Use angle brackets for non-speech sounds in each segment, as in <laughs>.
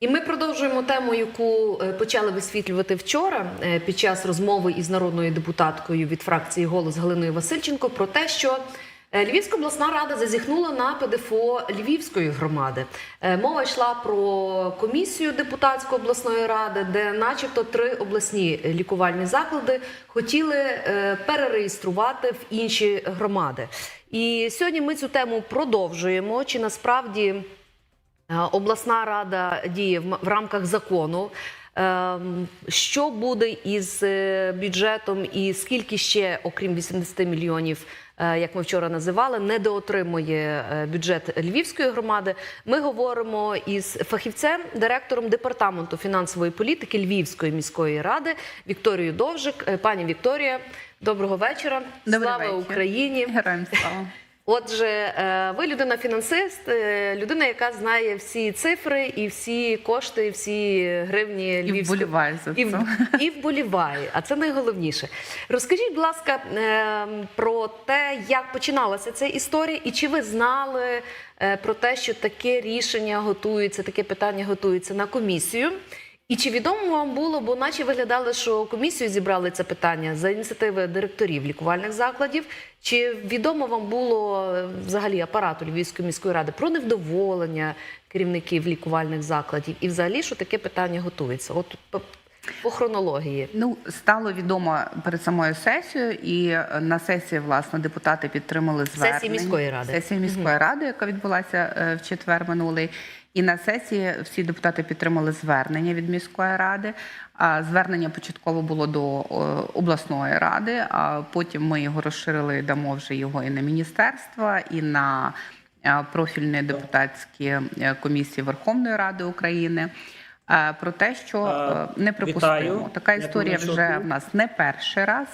І ми продовжуємо тему, яку е, почали висвітлювати вчора е, під час розмови із народною депутаткою від фракції Голос Галиною Васильченко про те, що е, Львівська обласна рада зазіхнула на ПДФО Львівської громади. Мова йшла про комісію депутатської обласної ради, де, начебто, три обласні лікувальні заклади хотіли перереєструвати в інші громади. І сьогодні ми цю тему продовжуємо. Чи насправді Обласна рада діє в рамках закону. Ем, Що буде із е, бюджетом, і скільки ще, окрім 80 мільйонів, е, як ми вчора називали, недоотримує е, бюджет Львівської громади? Ми говоримо із фахівцем, директором департаменту фінансової політики Львівської міської ради Вікторією Довжик. Е, Пані Вікторія, доброго вечора. Добрий Слава вечір. Україні! Героям слава. Отже, е, ви людина-фінансист, е, людина, яка знає всі цифри і всі кошти, і всі гривні І львівської вболіваю за і, це. і вболіває. А це найголовніше. Розкажіть, будь ласка, е, про те, як починалася ця історія, і чи ви знали про те, що таке рішення готується, таке питання готується на комісію? І чи відомо вам було, бо наче виглядали, що комісію зібрали це питання за ініціативи директорів лікувальних закладів? Чи відомо вам було е, взагалі апарату Львівської міської ради про невдоволення керівників лікувальних закладів? І взагалі, що таке питання готується? От по, хронології. Ну стало відомо перед самою сесією, і е, на сесії власне депутати підтримали звернення міської ради. Сесії міської ради, яка відбулася е, в четвер минулий. І на сесії всі депутати підтримали звернення від міської ради. Звернення початково було до е, обласної ради, а потім ми його розширили, дамо вже його і на міністерства, і на е, профільні депутатські е, комісії Верховної Ради України. Про те, що Е, е, неприпустимо. Така історія вже в нас не перший раз.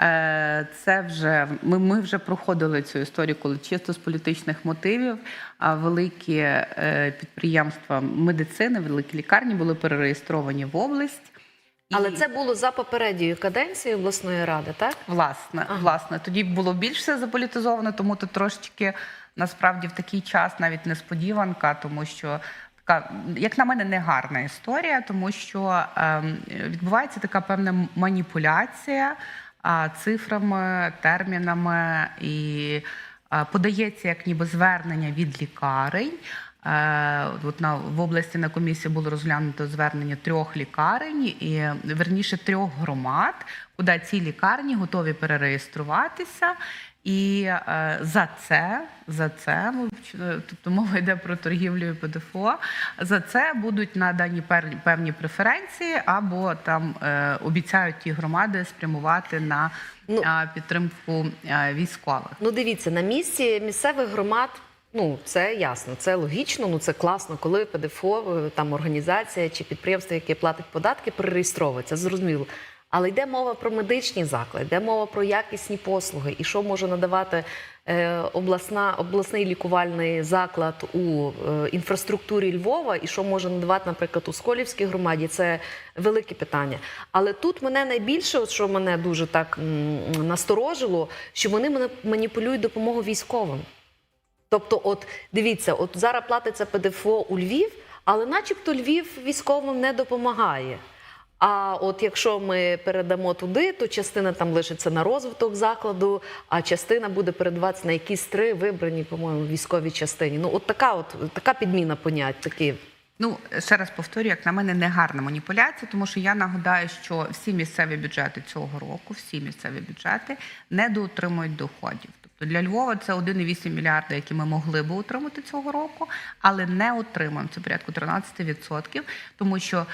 Е, Це вже ми, ми вже проходили цю історію, коли чисто з політичних мотивів а великі е, підприємства медицини, великі лікарні були перереєстровані в область. І, Але це було за попередньою каденцією обласної ради, так? власне, Ага. власне, тоді було більш все заполітизовано, тому тут трошечки насправді в такий час навіть несподіванка, тому що. Така, як на мене, негарна історія, тому що ем, відбувається така певна маніпуляція цифрами, термінами, і подається як ніби звернення від лікарень. Е, От на в області на комісії було розглянуто звернення трьох лікарень і верніше трьох громад, куди ці лікарні готові перереєструватися. І е, за це, за це, ну, е, тобто мова йде про торгівлю і ПДФО, за це будуть надані певні преференції, або там е, обіцяють ті громади спрямувати на Ну. е, підтримку е, військових. Ну, дивіться, на місці місцевих громад. Ну, це ясно, це логічно, ну це класно, коли ПДФО, е, там організація чи підприємство, яке платить податки, перереєстровується, зрозуміло. Але йде мова про медичні заклади, йде мова про якісні послуги, і що може надавати е, обласна, обласний лікувальний заклад у е, інфраструктурі Львова, і що може надавати, наприклад, у Сколівській громаді, це велике питання. Але тут мене найбільше, от що мене дуже так насторожило, що вони маніпулюють допомогу військовим. Тобто, от дивіться, от зараз платиться ПДФО у Львів, але начебто Львів військовим не допомагає. А от якщо ми передамо туди, то частина там лишиться на розвиток закладу, а частина буде передаватися на якісь три вибрані, по-моєму, військовій частині. Ну, от така, от така підміна понять, такі. Ну, ще раз повторюю, як на мене, не гарна маніпуляція, тому що я нагадаю, що всі місцеві бюджети цього року, всі місцеві бюджети недоотримують доходів. Тобто для Львова це 1,8 мільярда, які ми могли би отримати цього року, але не отримуємо. Це порядку 13%, тому що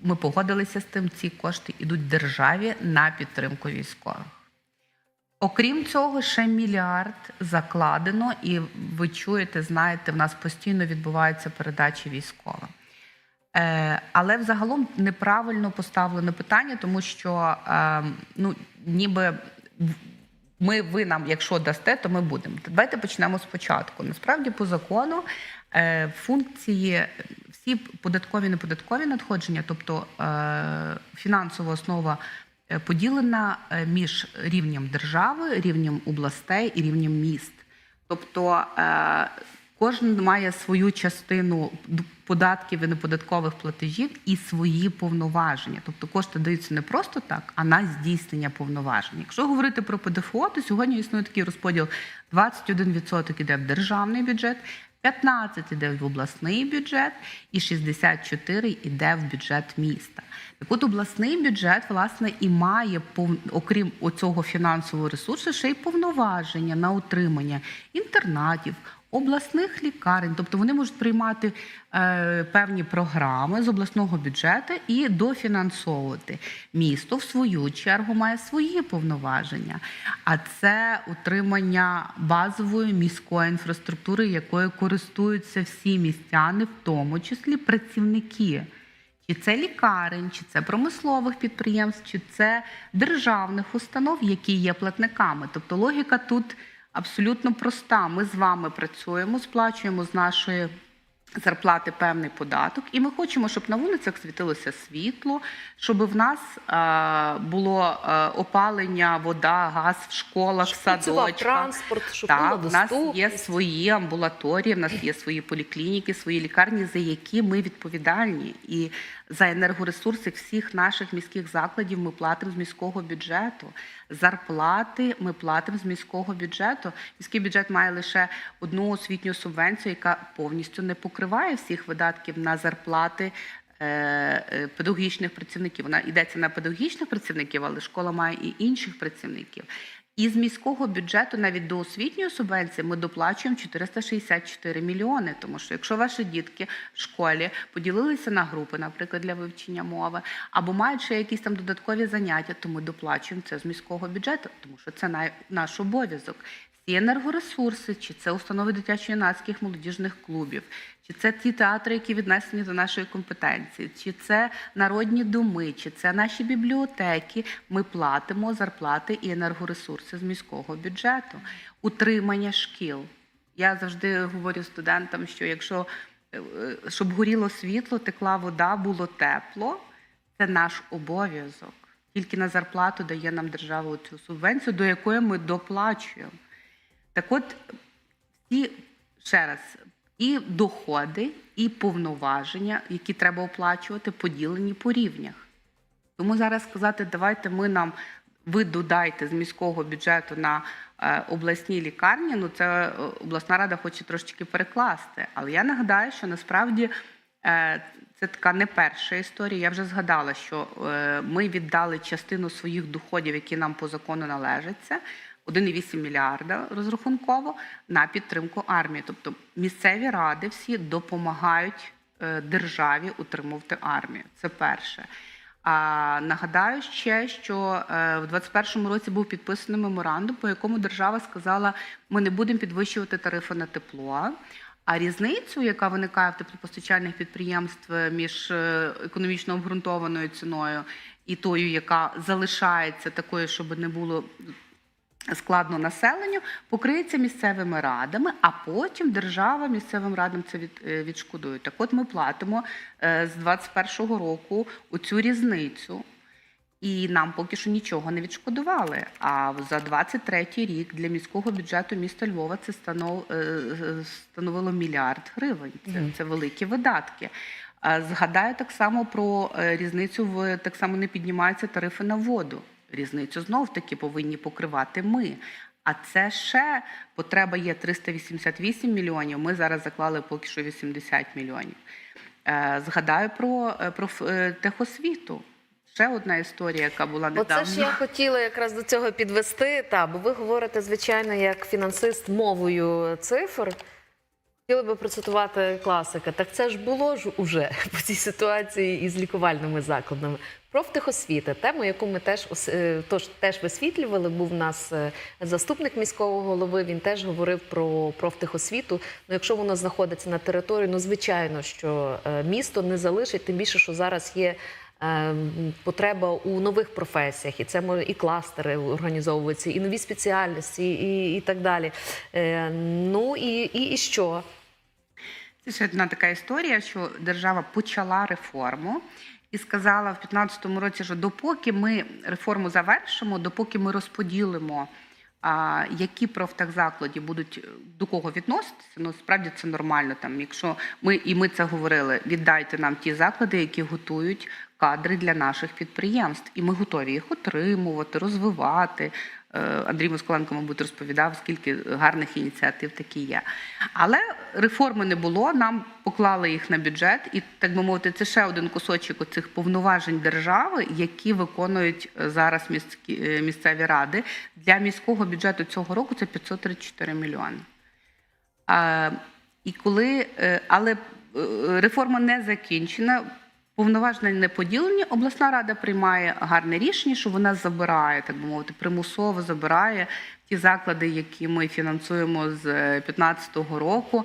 ми погодилися з тим, ці кошти йдуть державі на підтримку військових. Окрім цього, ще мільярд закладено, і ви чуєте, знаєте, в нас постійно відбуваються передачі військовим. Е, але взагалом неправильно поставлено питання, тому що е, ну, ніби ми, ви нам, якщо дасте, то ми будемо. Давайте почнемо спочатку. Насправді, по закону е, функції всі податкові неподаткові надходження, тобто е, фінансова основа е, поділена е, між рівнем держави, рівнем областей і рівнем міст. Тобто Кожен має свою частину податків і неподаткових платежів і свої повноваження. Тобто кошти даються не просто так, а на здійснення повноважень. Якщо говорити про ПДФО, то сьогодні існує такий розподіл: 21% іде в державний бюджет. 15 іде в обласний бюджет і 64 іде в бюджет міста. Так от обласний бюджет, власне, і має, окрім оцього фінансового ресурсу, ще й повноваження на утримання інтернатів, обласних лікарень. Тобто вони можуть приймати е, певні програми з обласного бюджету і дофінансовувати. Місто, в свою чергу, має свої повноваження. А це утримання базової міської інфраструктури, якою користуються всі містяни, в тому числі працівники. Чи це лікарень, чи це промислових підприємств, чи це державних установ, які є платниками. Тобто логіка тут абсолютно проста. Ми з вами працюємо, сплачуємо з нашої зарплати певний податок, і ми хочемо, щоб на вулицях світилося світло, щоб в нас е, було е, опалення, вода, газ в школах, в садочках. транспорт, щоб була Так, в нас є доступність. свої амбулаторії, в нас є свої поліклініки, свої лікарні, за які ми відповідальні. І за енергоресурси всіх наших міських закладів ми платимо з міського бюджету. Зарплати ми платимо з міського бюджету. Міський бюджет має лише одну освітню субвенцію, яка повністю не покриває всіх видатків на зарплати. е, е, Педагогічних працівників вона йдеться на педагогічних працівників, але школа має і інших працівників. І з міського бюджету навіть до освітньої субвенції ми доплачуємо 464 мільйони. Тому що якщо ваші дітки в школі поділилися на групи, наприклад, для вивчення мови, або мають ще якісь там додаткові заняття, то ми доплачуємо це з міського бюджету, тому що це наш обов'язок. Всі енергоресурси, чи це установи дитячо-юнацьких молодіжних клубів, чи це ті театри, які віднесені до нашої компетенції, чи це народні доми, чи це наші бібліотеки. Ми платимо зарплати і енергоресурси з міського бюджету, утримання шкіл. Я завжди говорю студентам, що якщо е, щоб горіло світло, текла вода, було тепло, це наш обов'язок. Тільки на зарплату дає нам держава цю субвенцію, до якої ми доплачуємо. Так от, всі ще раз, і доходи, і повноваження, які треба оплачувати, поділені по рівнях. Тому зараз сказати, давайте ми нам ви додайте з міського бюджету на е, обласні лікарні. Ну це е, обласна рада хоче трошечки перекласти. Але я нагадаю, що насправді е, це така не перша історія. Я вже згадала, що ми віддали частину своїх доходів, які нам по закону належаться. 1,8 мільярда розрахунково на підтримку армії. Тобто місцеві ради всі допомагають е, державі утримувати армію. Це перше. А нагадаю ще, що е, в 2021 році був підписаний меморандум, по якому держава сказала, ми не будемо підвищувати тарифи на тепло. А різницю, яка виникає в теплопостачальних підприємств між е, економічно обґрунтованою ціною і тою, яка залишається такою, щоб не було складно населенню, покриється місцевими радами, а потім держава місцевим радам це від, е, відшкодує. Так от ми платимо е, з 2021 року оцю різницю. І нам поки що нічого не відшкодували. А за 23 рік для міського бюджету міста Львова це станов, е, становило мільярд гривень. Це, це великі видатки. Згадаю так само про різницю в так само не піднімаються тарифи на воду. Різницю знов таки повинні покривати ми. А це ще потреба є 388 мільйонів. Ми зараз заклали поки що 80 мільйонів. Е, Згадаю про, е, про е, техосвіту. Ще одна історія, яка була недавно. Оце ж я хотіла якраз до цього підвести. Та, бо ви говорите, звичайно, як фінансист мовою цифр. Хотіла би процитувати класика. Так це ж було ж уже <laughs> по цій ситуації із лікувальними закладами. Профтехосвіта, тему, яку ми теж е, тож теж висвітлювали. Був у нас е, заступник міського голови. Він теж говорив про профтехосвіту. Ну, якщо воно знаходиться на території, ну звичайно, що е, місто не залишить, тим більше, що зараз є. Е, Потреба у нових професіях, і це може і кластери організовуються, і нові спеціальності, і, і так далі. Е, Ну і, і, і що? Це ще одна така історія, що держава почала реформу і сказала в 2015 році, що допоки ми реформу завершимо, допоки ми розподілимо а, які профтехзаклади будуть е, до кого відноситися, ну справді це нормально. Там, якщо ми і ми це говорили, віддайте нам ті заклади, які готують кадри для наших підприємств, і ми готові їх отримувати, розвивати. Е, Андрій Москаленко, мабуть, розповідав, скільки гарних ініціатив такі є. Але реформи не було. Нам поклали їх на бюджет, і так би мовити, це ще один кусочок оцих повноважень держави, які виконують е, зараз е, місцеві ради. Для міського бюджету цього року це 534 мільйони. А, і коли, але реформа не закінчена. Повноваження не поділені. Обласна рада приймає гарне рішення, що вона забирає, так би мовити, примусово забирає ті заклади, які ми фінансуємо з 2015 року.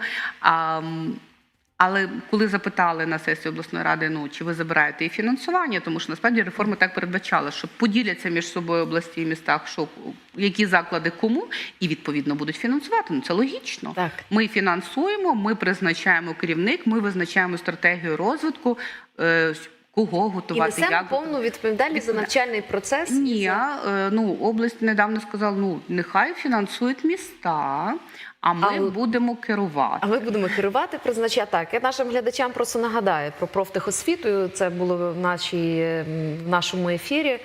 Але коли запитали на сесії обласної ради, ну чи ви забираєте і фінансування, тому що насправді реформа так передбачала, що поділяться між собою області і містах, що які заклади кому, і відповідно будуть фінансувати. Ну це логічно. Так. Ми фінансуємо, ми призначаємо керівник, ми визначаємо стратегію розвитку, е, кого І готувати. несемо як повну відповідальність за навчальний процес. і ні, за- е, ну область недавно сказала, ну нехай фінансують міста, а ми Але- будемо керувати. А ми будемо керувати, призначати так. Я нашим глядачам просто нагадаю про профтехосвіту. Це було в нашій в нашому ефірі.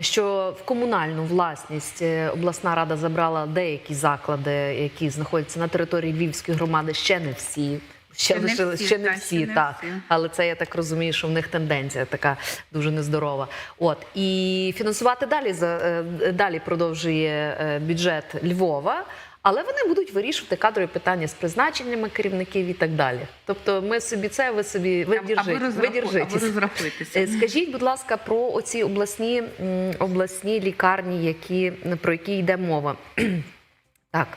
Що в комунальну власність е, обласна рада забрала деякі заклади, які знаходяться на території Львівської громади, ще не всі. Ще, Ще не всі, ще не так, всі, ще не всі. Але це я так розумію, що в них тенденція така дуже нездорова. От і фінансувати далі е, далі продовжує е, бюджет Львова. Але вони будуть вирішувати кадрові питання з призначеннями керівників і так далі. Тобто, ми собі це, ви собі ви. Е, Скажіть, будь ласка, про оці обласні обласні лікарні, які про які йде мова. <clears throat> Так,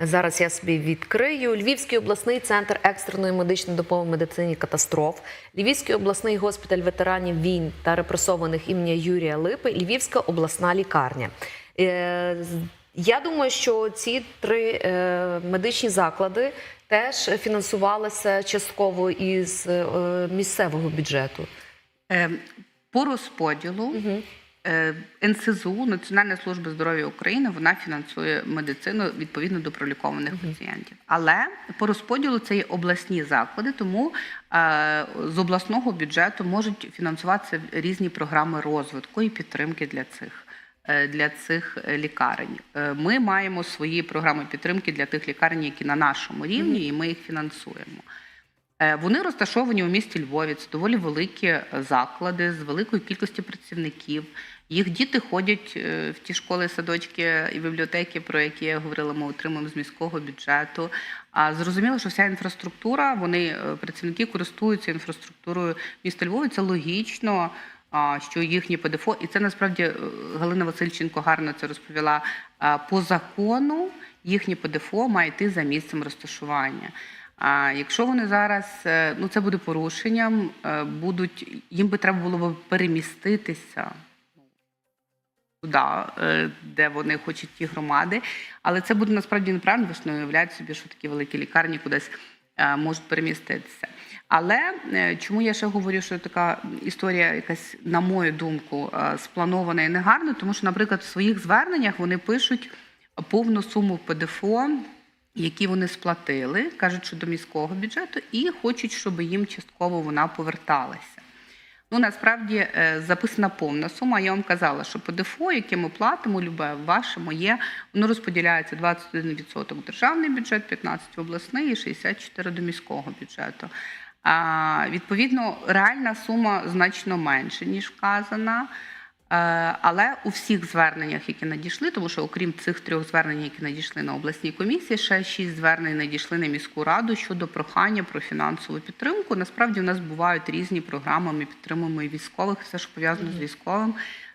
зараз я собі відкрию. Львівський обласний центр екстреної медичної допомоги медицині катастроф, Львівський обласний госпіталь ветеранів війн та репресованих імені Юрія Липи, Львівська обласна лікарня. Я думаю, що ці три е, медичні заклади теж фінансувалися частково із е, місцевого бюджету. Е, По розподілу е, НСЗУ, Національна служба здоров'я України, вона фінансує медицину відповідно до пролікованих пацієнтів. Але по розподілу це є обласні заклади, тому з обласного бюджету можуть фінансуватися різні програми розвитку і підтримки для цих. Е, Для цих е, лікарень Е, ми маємо свої програми підтримки для тих лікарень, які на нашому рівні, і ми їх фінансуємо. Вони розташовані у місті Львові. Це доволі великі заклади з великою кількістю працівників. Їх діти ходять в ті школи, садочки і бібліотеки, про які я говорила, ми отримуємо з міського бюджету. А зрозуміло, що вся інфраструктура, вони працівники користуються інфраструктурою міста Львова. Це логічно. Що їхні ПДФО, і це насправді е, Галина Васильченко гарно це розповіла. По закону їхнє ПДФО має йти за місцем розташування. А якщо вони зараз, е, ну це буде порушенням, е, будуть їм би треба було б переміститися туди, е, де вони хочуть ті громади. Але це буде насправді неправильно, ви ж не уявляєте собі, що такі великі лікарні кудись е, можуть переміститися. Але е, чому я ще говорю, що така історія, якась, на мою думку, е, спланована і негарна, тому що, наприклад, в своїх зверненнях вони пишуть повну суму ПДФО, які вони сплатили, кажуть, що до міського бюджету, і хочуть, щоб їм частково вона поверталася. Ну, насправді е, записана повна сума. Я вам казала, що ПДФО, яке ми платимо, любе ваше, моє, воно розподіляється 21% в державний бюджет, 15% обласний і 64% до міського бюджету. Відповідно, реальна сума значно менше, ніж вказана. Е, Але у всіх зверненнях, які надійшли, тому що окрім цих трьох звернень, які надійшли на обласній комісії, ще шість звернень надійшли на міську раду щодо прохання про фінансову підтримку. Насправді, у нас бувають різні програми. Ми підтримуємо і військових, все що пов'язано з військовим.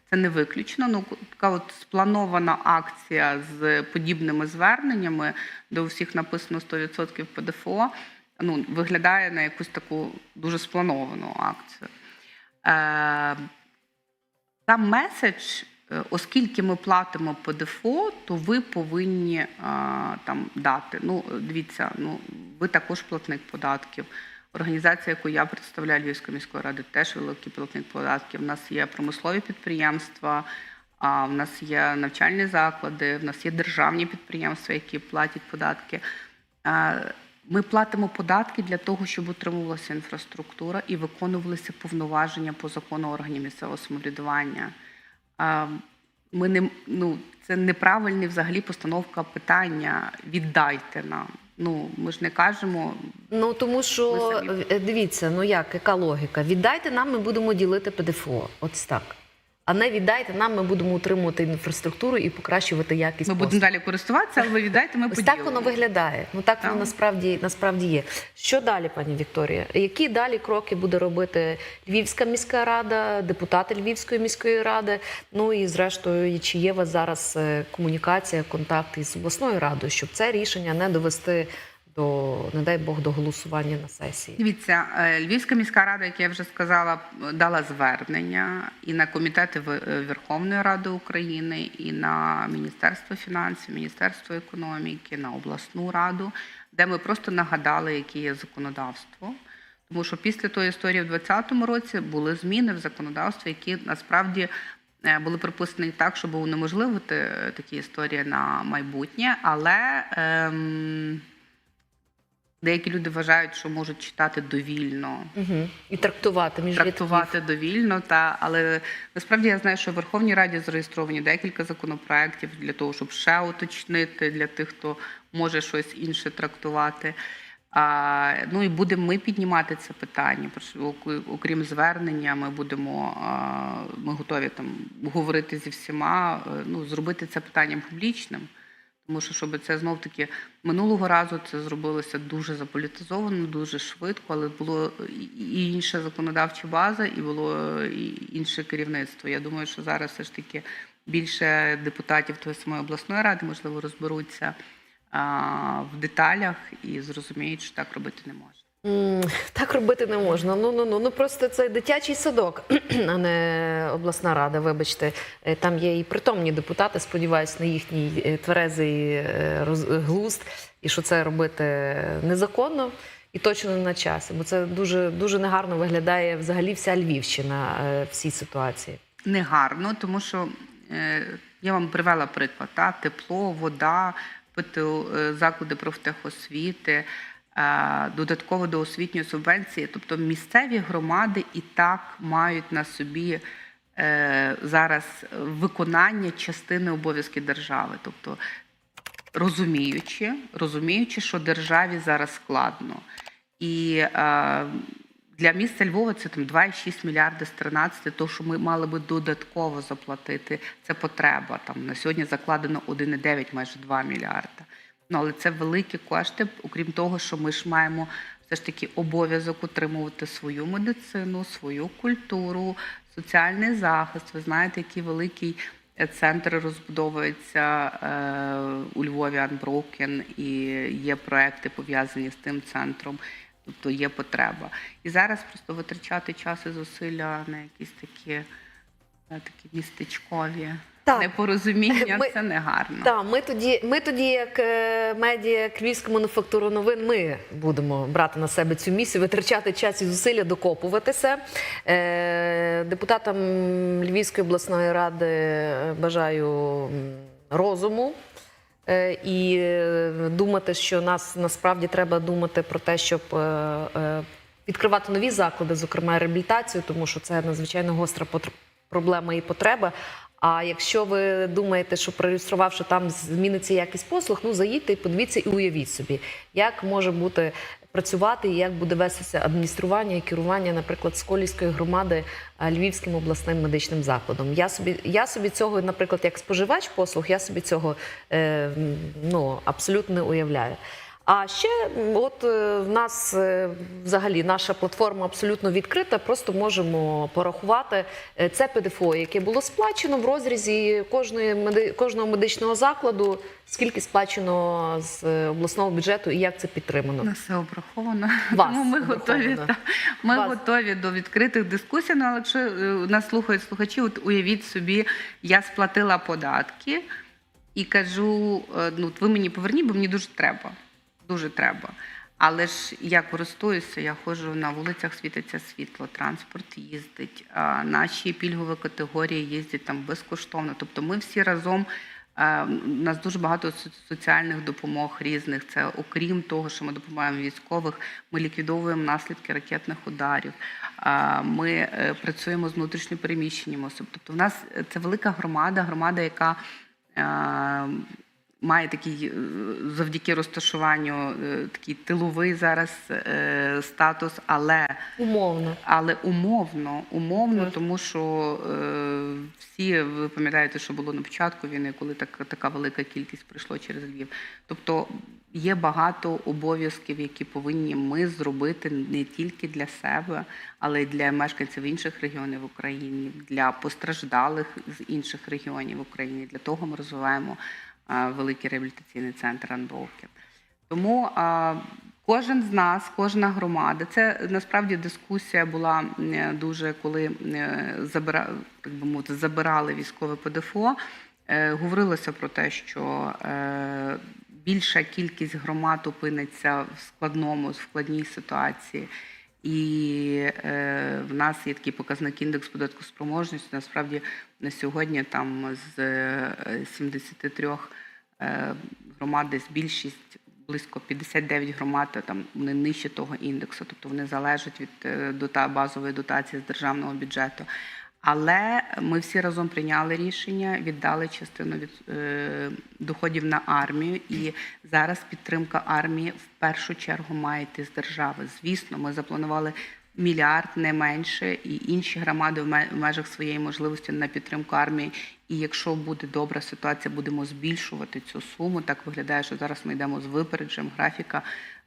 Це не виключено. Ну така от спланована акція з подібними зверненнями, де у всіх написано 100% ПДФО. Ну виглядає на якусь таку дуже сплановану акцію. Е, там меседж, е, оскільки ми платимо ПДФО, то ви повинні е, там дати. Ну, дивіться, ну ви також платник податків. Організація, яку я представляю Львівської міської ради, теж великий платник податків. У нас є промислові підприємства, А в нас є навчальні заклади, в нас є державні підприємства, які платять податки. Ми платимо податки для того, щоб утримувалася інфраструктура і виконувалися повноваження по закону органів місцевого самоврядування. Ми не ну це неправильна взагалі постановка питання. Віддайте нам. Ну ми ж не кажемо. Ну тому що самі- дивіться, ну як, яка логіка? Віддайте нам, ми будемо ділити ПДФО. Ось так. А не віддайте нам, ми будемо утримувати інфраструктуру і покращувати якість. Ми будемо далі користуватися, але ви віддайте, ми Ось поділимо. так воно виглядає. Ну так воно насправді насправді є. Що далі, пані Вікторія? Які далі кроки буде робити Львівська міська рада, депутати Львівської міської ради? Ну і зрештою, чи є у вас зараз е, комунікація, контакти з обласною радою, щоб це рішення не довести до, не дай Бог, до голосування на сесії? Дивіться, е, Львівська міська рада, як я вже сказала, дала звернення і на комітети е, Верховної Ради України, і на Міністерство фінансів, Міністерство економіки, на обласну раду, де ми просто нагадали, яке є законодавство. Тому що після тої історії в 2020 році були зміни в законодавстві, які насправді е, були приписані так, щоб унеможливити такі історії на майбутнє, але. Ем, Деякі люди вважають, що можуть читати довільно, Угу. І трактувати між рядків. довільно. Та але насправді я знаю, що в Верховній Раді зареєстровані декілька законопроєктів для того, щоб ще уточнити для тих, хто може щось інше трактувати. А, ну і будемо ми піднімати це питання. Окрім звернення, ми будемо ми готові там говорити зі всіма, е, ну зробити це питанням публічним. Тому що щоб це знов таки минулого разу це зробилося дуже заполітизовано, дуже швидко, але було і- інша законодавча база, і було і інше керівництво. Я думаю, що зараз все ж таки більше депутатів тої самої обласної ради можливо розберуться а, в деталях і зрозуміють, що так робити не можна. Так робити не можна. Ну ну ну ну просто це дитячий садок, <clears throat> а не обласна рада. Вибачте, Е, там є і притомні депутати. Сподіваюсь, на їхній е, тверезий е, глузд, і що це робити незаконно і точно не на часі. Бо це дуже дуже негарно виглядає взагалі вся Львівщина в цій ситуації. негарно, тому що я вам привела приклад: та, тепло, вода, заклади профтехосвіти, додатково до освітньої субвенції. Тобто місцеві громади і так мають на собі е, зараз виконання частини обов'язків держави. Тобто розуміючи, розуміючи, що державі зараз складно. І е, для міста Львова це там 2,6 мільярди з 13, то що ми мали би додатково заплатити. Це потреба. Там на сьогодні закладено 1,9, майже 2 мільярда. Ну але це великі кошти, окрім того, що ми ж маємо все ж таки обов'язок утримувати свою медицину, свою культуру, соціальний захист. Ви знаєте, який великий е, центр розбудовується е, у Львові Unbroken, і є проекти пов'язані з тим центром. Тобто є потреба. І зараз просто витрачати час і зусилля на якісь такі, такі містечкові Так. непорозуміння, Ми- це не гарно. Так, ми тоді, ми тоді, як е, медіа, як Львівська мануфактура новин, ми будемо брати на себе цю місію, витрачати час і зусилля, докопуватися. Е, Депутатам Львівської обласної ради е, бажаю розуму. І думати, що нас насправді треба думати про те, щоб відкривати нові заклади, зокрема реабілітацію, тому що це надзвичайно гостра проблема і потреба. А якщо ви думаєте, що прореєструвавши там зміниться якість послуг, ну заїдьте і подивіться і уявіть собі, як може бути працювати і як буде вестися адміністрування і керування, наприклад, Сколівської громади Львівським обласним медичним закладом. Я собі, я собі цього, наприклад, як споживач послуг, я собі цього е, ну, абсолютно не уявляю. А ще от е, в нас е, взагалі наша платформа абсолютно відкрита. Просто можемо порахувати е, це ПДФО, яке було сплачено в розрізі кожної кожного медичного закладу, скільки сплачено з обласного бюджету і як це підтримано. У нас все обраховано. Вас Тому ми готові, та, ми Вас. готові до відкритих дискусій. Ну, але якщо нас слухають слухачі, от уявіть собі, я сплатила податки і кажу: ну, ви мені поверніть, бо мені дуже треба. Дуже треба. Але ж я користуюся, я ходжу на вулицях, світиться світло, транспорт їздить, наші пільгові категорії їздять там безкоштовно. Тобто ми всі разом. У нас дуже багато соціальних допомог різних. Це окрім того, що ми допомагаємо військових, ми ліквідовуємо наслідки ракетних ударів. Ми е, працюємо з внутрішньопереміщеннями осіб. Тобто, в нас е, це велика громада, громада, яка має такий е, завдяки розташуванню е, такий тиловий зараз е, статус, але Умовно. але умовно, умовно, Так. тому що всі ви пам'ятаєте, що було на початку війни, коли так, така велика кількість прийшло через Львів. Тобто є багато обов'язків, які повинні ми зробити не тільки для себе, але й для мешканців інших регіонів України, для постраждалих з інших регіонів України. Для того ми розвиваємо великий реабілітаційний центр Анброукен. Тому кожен з нас, кожна громада, це насправді дискусія була дуже, коли забира, так би мовити, забирали військове ПДФО. Е, Говорилося про те, що е, більша кількість громад опиниться в складному, в складній ситуації. І е, в нас є такий показник індекс податку спроможності. Насправді на сьогодні там з е, 73 е, громад десь більшість близько 59 громад, там вони нижче того індексу, тобто вони залежать від е, дота базової дотації з державного бюджету. Але ми всі разом прийняли рішення, віддали частину від е, доходів на армію, і зараз підтримка армії в першу чергу має йти з держави. Звісно, ми запланували мільярд не менше, і інші громади в межах своєї можливості на підтримку армії. І якщо буде добра ситуація, будемо збільшувати цю суму. Так виглядає, що зараз ми йдемо з випередженням графіка.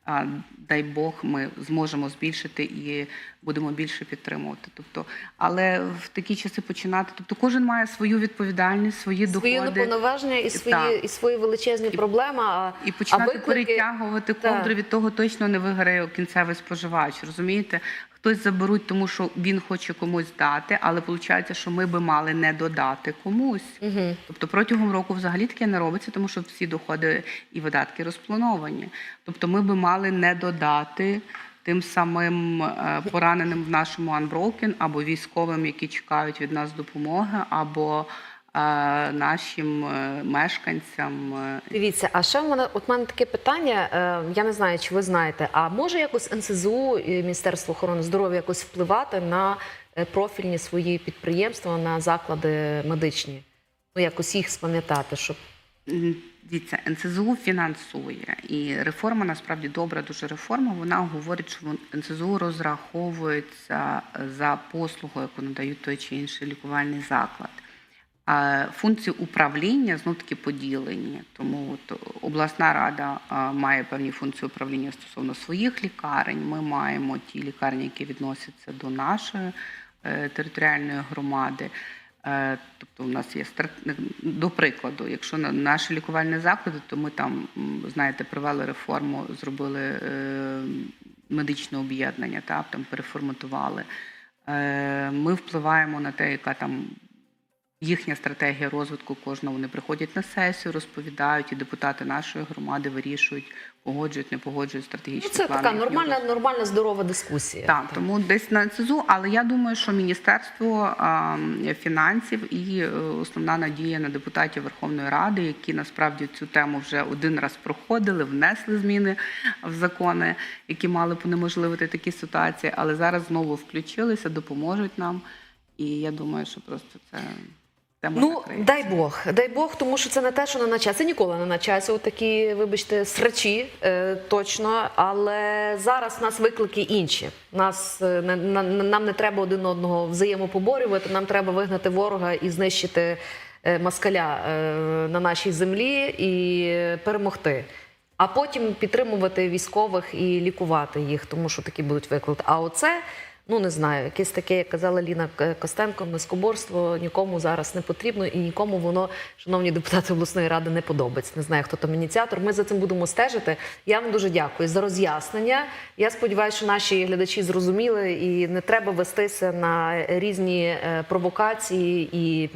А, дай Бог, ми зможемо збільшити і будемо більше підтримувати. Тобто, але в такі часи починати. Тобто, кожен має свою відповідальність, свої Свої доходи. неповноваження і свої, Так. і свої величезні проблеми. А, І починати а виклики- перетягувати ковдру від того точно не виграє кінцевий споживач. Розумієте? Хтось заберуть, тому що він хоче комусь дати, але виходить, що ми би мали не додати комусь. Угу. Тобто протягом року взагалі таке не робиться, тому що всі доходи і видатки розплановані. Тобто ми би мали не додати тим самим е, пораненим в нашому Unbroken, або військовим, які чекають від нас допомоги, або нашим е, мешканцям. е, Дивіться, а ще в мене от мене таке питання. е, Я не знаю, чи ви знаєте, а може якось НСЗУ і Міністерство охорони здоров'я якось впливати на е, профільні свої підприємства, на заклади медичні? Ну якось їх спам'ятати, щоб Дивіться, НСЗУ фінансує, і реформа насправді добра, дуже реформа. Вона говорить, що НСЗУ розраховується за послугу, яку надають той чи інший лікувальний заклад. А функції управління знов таки поділені. Тому от обласна рада має певні функції управління стосовно своїх лікарень. Ми маємо ті лікарні, які відносяться до нашої е, територіальної громади. Е, Тобто, у нас є стар- до прикладу, якщо на наші лікувальні заклади, то ми там, знаєте, провели реформу, зробили е, медичне об'єднання, там переформатували. Е, Ми впливаємо на те, яка там їхня стратегія розвитку кожного. Вони приходять на сесію, розповідають, і депутати нашої громади вирішують, погоджують, не погоджують ну, це плани. така нормальна, нормальна здорова дискусія. Так, тому десь на ЦЗУ, але я думаю, що Міністерство а, фінансів і е, основна надія на депутатів Верховної Ради, які насправді цю тему вже один раз проходили, внесли зміни в закони, які мали б унеможливити такі ситуації, але зараз знову включилися, допоможуть нам. І я думаю, що просто це тема Ну, закриється. дай Бог, дай Бог, тому що це не те, що не на часі. Ніколи не на часі. Отакі, вибачте, срачі, е, точно. Але зараз нас виклики інші. Нас е, не на- нам не треба один одного взаємопоборювати. Нам треба вигнати ворога і знищити е, москаля е, на нашій землі і перемогти. А потім підтримувати військових і лікувати їх, тому що такі будуть виклики. А оце. Ну, не знаю, якесь таке, як казала Ліна Костенко, мискоборство нікому зараз не потрібно і нікому воно, шановні депутати обласної ради, не подобається. Не знаю, хто там ініціатор. Ми за цим будемо стежити. Я вам дуже дякую за роз'яснення. Я сподіваюся, що наші глядачі зрозуміли і не треба вестися на різні е, провокації і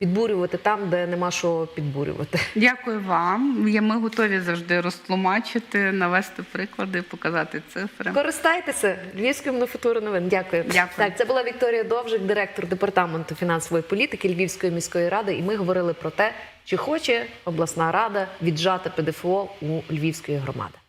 підбурювати там, де нема що підбурювати. Дякую вам. Ми готові завжди розтлумачити, навести приклади, показати цифри. Користайтеся Львівською мануфактурою новин. Дякую. Дякую. Так, це була Вікторія Довжик, директор департаменту фінансової політики Львівської міської ради. І ми говорили про те, чи хоче обласна рада віджати ПДФО у Львівської громади.